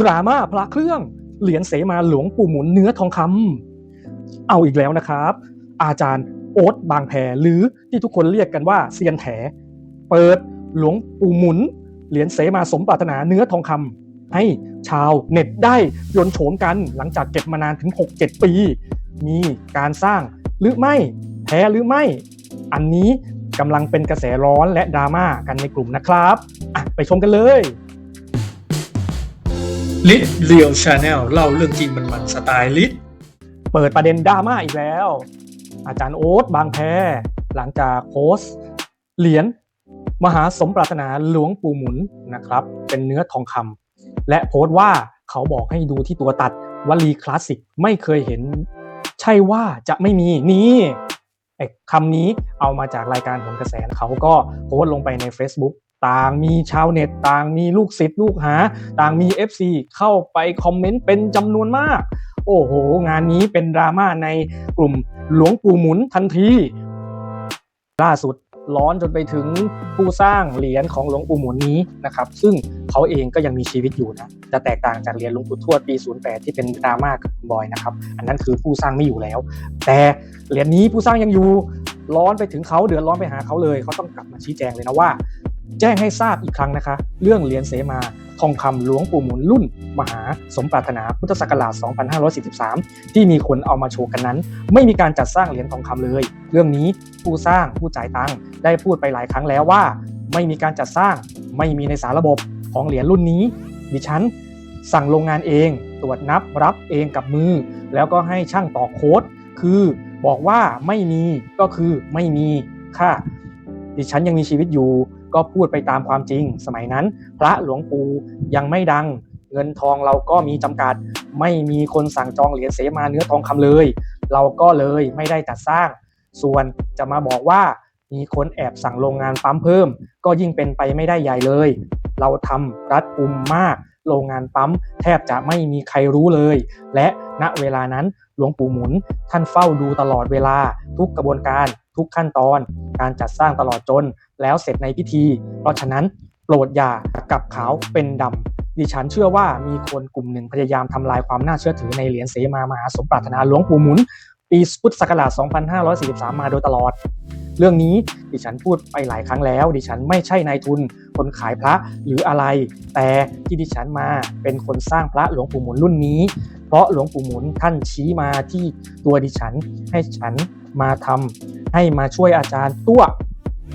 ดราม่าพระเครื่องเหรียญเสมาหลวงปู่หมุนเนื้อทองคำเอาอีกแล้วนะครับ อาจารย์โอ๊ตบางแพหรือที่ทุกคนเรียกกันว่าเซียนแถ เปิดหลวงปู่หมุน เหรียญเสมาสมปรารถนาเนื้อทองคำให้ชาวเน็ตได้ยนโฉมกันหลังจากเก็บมานานถึง 6-7 ปี มีการสร้างหรือไม่แท้หรือไม่ อันนี้กำลังเป็นกระแสร้อนและดราม่ากันในกลุ่มนะครับ อะ ไปชมกันเลย ลิทเรียลชาแนลเล่าเรื่องจริงมันมันสไตล์ลิทเปิดประเด็นดราม่าอีกแล้ว อาจารย์โอ๊ตบางแพหลังจากโพสต์เหรียญมหาสมปรารถนาหลวงปู่หมุนนะครับ เป็นเนื้อทองคำและโพสต์ว่าเขาบอกให้ดูที่ตัวตัดวลีคลาสสิกไม่เคยเห็น ใช่ว่าจะไม่มีนี่คำนี้เอามาจากรายการผลกระแสเขาก็โพสต์ลงไปใน Facebook ต่างมีชาวเน็ต ต่างมีลูกศิษย์ลูกหา ต่างมี FC เข้าไปคอมเมนต์เป็นจำนวนมาก โอ้โห งานนี้เป็นดราม่าในกลุ่มหลวงปู่หมุนทันที ล่าสุดร้อนจนไปถึงผู้สร้างเหรียญของหลวงปู่หมุนนี้นะครับ ซึ่งเขาเองก็ยังมีชีวิตอยู่นะจะแตกต่างจากเหรียญหลวงปู่ทวดปี 08 ที่เป็นดราม่ากับคุณบอยนะครับ อันนั้นคือผู้สร้างไม่อยู่แล้ว แต่เหรียญนี้ผู้สร้างยังอยู่ร้อนไปถึงเขาเดือดร้อนไปหาเขาเลยเขาต้องกลับมาชี้แจงเลยนะว่า แจ้งให้ทราบอีกครั้งนะคะ เรื่องเหรียญเสมาทองคำหลวงปู่หมุนรุ่น มหาสมปรารถนาพุทธศักราช 2543 ที่มีคนเอามาโชว์กันนั้น ไม่มีการจัดสร้างเหรียญทองคำเลย เรื่องนี้ผู้สร้างผู้จ่ายตังค์ได้พูดไปหลายครั้งแล้วว่า ไม่มีการจัดสร้างไม่มีในสารระบบของเหรียญรุ่นนี้ ดิฉัน สั่งโรงงานเอง ตรวจนับรับเองกับมือ แล้วก็ให้ช่างต่อโค้ด คือบอกว่าไม่มีก็คือไม่มีค่ะ ดิฉันยังมีชีวิตอยู่ ก็พูดไปตามความจริง สมัยนั้น พระหลวงปู่ยังไม่ดัง เงินทองเราก็มีจำกัด ไม่มีคนสั่งจองเหรียญเสมาเนื้อทองคำเลย เราก็เลยไม่ได้จัดสร้าง ส่วนจะมาบอกว่ามีคนแอบสั่งโรงงานปั๊มเพิ่ม ก็ยิ่งเป็นไปไม่ได้ใหญ่เลย เราทำรัดกุมมาก โรงงานปั๊มแทบจะไม่มีใครรู้เลย และณเวลานั้น หลวงปู่หมุน ท่านเฝ้าดูตลอดเวลา ทุกกระบวนการ ทุกขั้นตอน การจัดสร้างตลอดจน แล้วเสร็จในพิธี เพราะฉะนั้นโปรดอย่ากับขาวเป็นดำดิฉันเชื่อว่ามีคนกลุ่มหนึ่งพยายามทำลายความน่าเชื่อถือในเหรียญเสมามหาสมปรารถนาหลวงปู่หมุน ปีพุทธศักราช 2543 มาโดยตลอด เรื่องนี้ดิฉันพูดไปหลายครั้งแล้ว ดิฉันไม่ใช่นายทุน คนขายพระหรืออะไร แต่ที่ดิฉันมาเป็นคนสร้างพระหลวงปู่หมุนรุ่นนี้ เพราะหลวงปู่หมุนท่านชี้มาที่ตัวดิฉัน ให้ฉันมาทำให้มาช่วยอาจารย์ตัว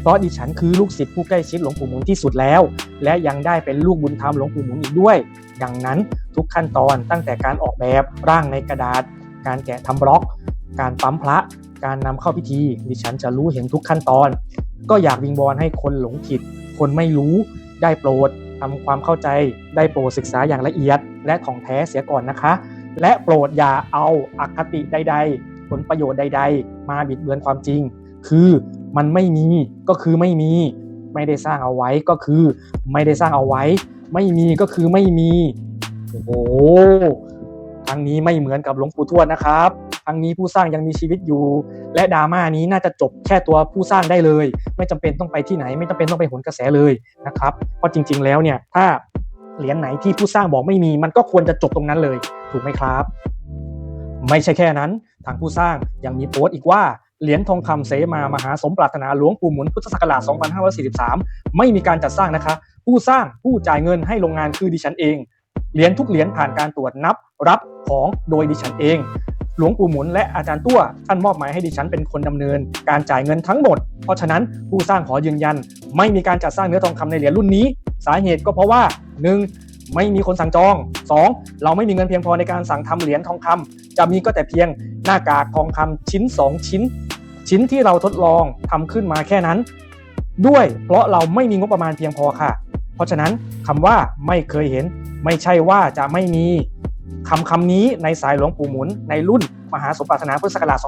เพราะดิฉันคือลูกศิษย์ผู้ใกล้ชิดหลวงปู่หมุนที่สุดแล้ว และยังได้เป็นลูกบุญธรรมหลวงปู่หมุนอีกด้วย ดังนั้นทุกขั้นตอนตั้งแต่การออกแบบร่างในกระดาษ การแกะทำบล็อก การปั๊มพระ การนำเข้าพิธี ดิฉันจะรู้เห็นทุกขั้นตอน ก็อยากวิงบอลให้คนหลงผิด คนไม่รู้ได้โปรดทำความเข้าใจได้โปรดศึกษาอย่างละเอียด และของแท้เสียก่อนนะคะ และโปรดอย่าเอาอาคติใด ๆ ผลประโยชน์ใด ๆ มาบิดเบือนความจริง คือมันไม่มีก็คือไม่มี ไม่ได้สร้างเอาไว้ก็คือ ไม่ได้สร้างเอาไว้ ไม่มีก็คือไม่มีโอ้โหครั้งนี้ไม่เหมือนกับหลวงปู่ทวดนะครับ ครั้งนี้ผู้สร้างยังมีชีวิตอยู่ และดราม่านี้น่าจะจบแค่ตัวผู้สร้างได้เลย ไม่จำเป็นต้องไปที่ไหน ไม่จำเป็นต้องไปหนกระแสเลยนะครับเพราะจริง ๆ แล้วเนี่ยถ้าเหรียญไหนที่ผู้สร้างบอกไม่มี มันก็ควรจะจบตรงนั้นเลย ถูกไหมครับ ไม่ใช่แค่นั้น ทางผู้สร้างยังมีโพสต์อีกว่าเหรียญทองคำเสมามหาสมปรารถนาหลวงปู่หมุนพุทธศักราช 2543 ไม่มีการจัดสร้างนะคะ ผู้สร้างผู้จ่ายเงินให้โรงงานคือดิฉันเอง เหรียญทุกเหรียญผ่านการตรวจนับรับของโดยดิฉันเอง หลวงปู่หมุนและอาจารย์ตัวท่านมอบหมายให้ดิฉันเป็นคนดำเนิน การจ่ายเงินทั้งหมด เพราะฉะนั้นผู้สร้างขอยืนยัน ไม่มีการจัดสร้างเนื้อทองคำในเหรียญรุ่นนี้ สาเหตุก็เพราะว่า 1. ไม่มีคนสั่งจอง 2. เราไม่มีเงินเพียงพอในการสั่งทำเหรียญทองคำจะมีก็แต่เพียงหน้ากากทองคำชิ้น 2 ชิ้น ชิ้นที่เราทดลองทำขึ้นมาแค่นั้น ด้วยเพราะเราไม่มีงบประมาณเพียงพอค่ะ เพราะฉะนั้นคำว่าไม่เคยเห็น ไม่ใช่ว่าจะไม่มี คำคำนี้ในสายหลวงปู่หมุน ในรุ่นมหาสมปรารถนาพุทธศักราช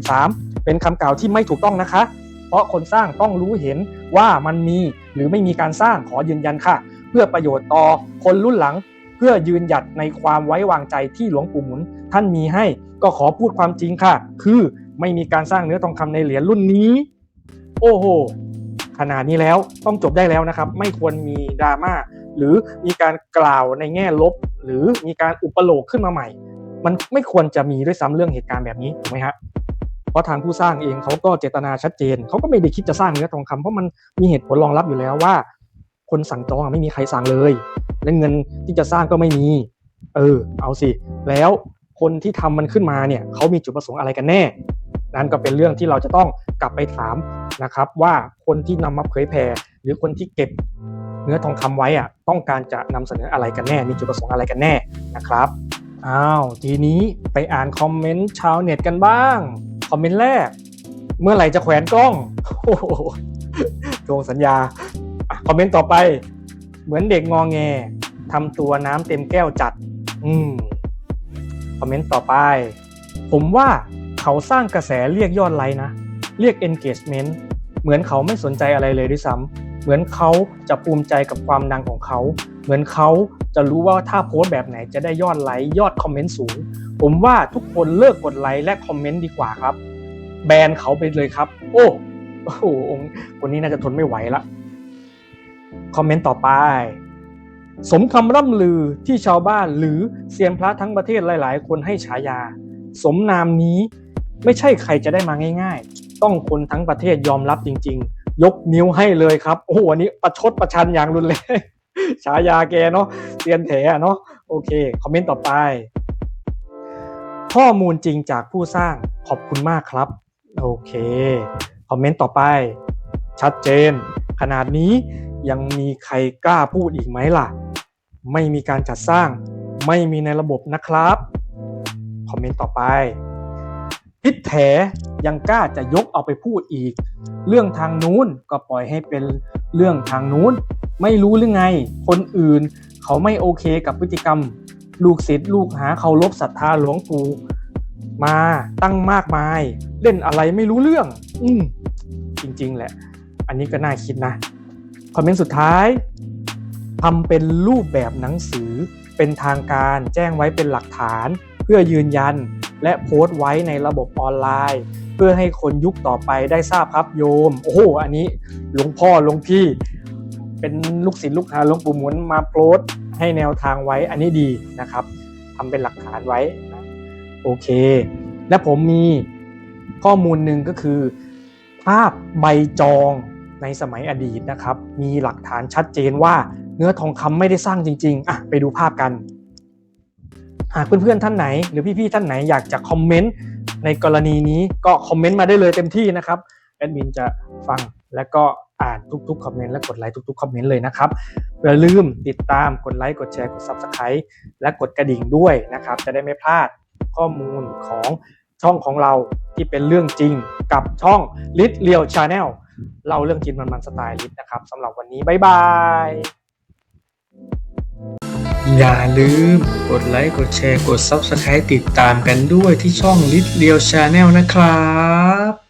2543 เป็นคำกล่าวที่ไม่ถูกต้องนะคะ เพราะคนสร้างต้องรู้เห็นว่ามันมีหรือไม่มีการสร้างขอยืนยันค่ะ เพื่อประโยชน์ต่อคนรุ่นหลัง เพื่อยืนหยัดในความไว้วางใจที่หลวงปู่หมุน ท่านมีให้ก็ขอพูดความจริงค่ะ คือไม่มีการสร้างเนื้อทองคำในเหรียญรุ่นนี้ โอ้โหขนาดนี้แล้วต้องจบได้แล้วนะครับ ไม่ควรมีดราม่า หรือมีการกล่าวในแง่ลบ หรือมีการอุปโลกขึ้นมาใหม่ มันไม่ควรจะมีด้วยซ้ำเรื่องเหตุการณ์แบบนี้ถูกไหมฮะเพราะทางผู้สร้างเองเขาก็เจตนาชัดเจนเขาก็ไม่ได้คิดจะสร้างเนื้อทองคำเพราะมันมีเหตุผลรองรับอยู่แล้วว่า คนสั่งจองไม่มีใครสั่งเลย และเงินที่จะสร้างก็ไม่มี เออ เอาสิ แล้วคนที่ทำมันขึ้นมาเนี่ยเขามีจุดประสงค์อะไรกันแน่ นั่นก็เป็นเรื่องที่เราจะต้องกลับไปถามนะครับ ว่าคนที่นำมาเผยแผ่หรือคนที่เก็บ เนื้อทองคำไว้อะต้องการจะนำเสนออะไรกันแน่มีจุดประสงค์อะไรกันแน่นะครับอ้าวทีนี้ไปอ่านคอมเมนต์ชาวเน็ตกันบ้าง คอมเมนต์แรก เมื่อไหร่จะแขวนกล้องโอ้โหทวงสัญญาอคอมเมนต์ต่อไป เหมือนเด็กงอแงทำตัวน้ำเต็มแก้วจัด อืมคอมเมนต์ต่อไป ผมว่าเขาสร้างกระแสเรียกยอดไลค์นะ เรียก engagement เหมือนเขาไม่สนใจอะไรเลยด้วยซ้ำ เหมือนเขาจะภูมิใจกับความดังของเขา เหมือนเขาจะรู้ว่าถ้าโพสต์แบบไหนจะได้ยอดไลค์ยอดคอมเมนต์สูง ผมว่าทุกคนเลิกกดไลค์และคอมเมนต์ดีกว่าครับ แบนเขาไปเลยครับ โอ้โอ้โหคนนี้น่าจะทนไม่ไหวละคอมเมนต์ต่อไป สมคำร่ำลือที่ชาวบ้านหรือเซียนพระทั้งประเทศหลาย ๆ คนให้ฉายา สมนามนี้ไม่ใช่ใครจะได้มาง่าย ๆ ต้องคนทั้งประเทศยอมรับจริง ๆ ยกนิ้วให้เลยครับ โอ้โหอันนี้ประชดประชันอย่างรุนแรงฉายาแกเนาะเซียนแถเนาะโอเค คอมเมนต์ต่อไป ข้อมูลจริงจากผู้สร้างขอบคุณมากครับ โอเค คอมเมนต์ต่อไป ชัดเจน ขนาดนี้ยังมีใครกล้าพูดอีกไหมล่ะ ไม่มีการจัดสร้าง ไม่มีในระบบนะครับ คอมเมนต์ต่อไป พิษแถ ยังกล้าจะยกเอาไปพูดอีก เรื่องทางนู้นก็ปล่อยให้เป็นเรื่องทางนู้น ไม่รู้หรือไง คนอื่นเขาไม่โอเคกับพฤติกรรม ลูกศิษย์ลูกหาเคารพศรัทธาหลวงปู่มาตั้งมากมาย เล่นอะไรไม่รู้เรื่อง อืมจริง ๆ แหละ อันนี้ก็น่าคิดนะคอมเมนต์สุดท้ายทำเป็นรูปแบบหนังสือเป็นทางการแจ้งไว้เป็นหลักฐาน เพื่อยืนยันและโพสต์ไว้ในระบบออนไลน์เพื่อให้คนยุคต่อไปได้ทราบครับโยม โอ้โหอันนี้หลวงพ่อหลวงพี่ เป็นลูกศิษย์ลูกหาหลวงปู่หมุนมาโพสต์ให้แนวทางไว้อันนี้ดีนะครับทำเป็นหลักฐานไว้นะโอเค และผมมีข้อมูลหนึ่งก็คือ ภาพใบจองในสมัยอดีตนะครับ มีหลักฐานชัดเจนว่าเนื้อทองคำไม่ได้สร้างจริงๆอะไปดูภาพกันหากเพื่อนๆท่านไหน หรือพี่ๆท่านไหนอยากจะคอมเมนต์ ในกรณีนี้ก็คอมเมนต์มาได้เลยเต็มที่นะครับแอดมินจะฟังและก็อ่านทุกๆคอมเมนต์และกดไลค์ทุกๆคอมเมนต์เลยนะครับอย่าลืมติดตามกดไลค์กดแชร์กด Subscribe และกดกระดิ่งด้วยนะครับ จะได้ไม่พลาดข้อมูลของช่องของเราที่เป็นเรื่องจริงกับช่อง l i t r e a l Channel เราเรื่องจริงมันมันสไตล์ลิทนะครับสำหรับวันนี้บ๊ายบาย อย่าลืมกดไลค์ กดแชร์ กด Subscribe ติดตามกันด้วยที่ช่องลิดเดียวชาแนลนะครับ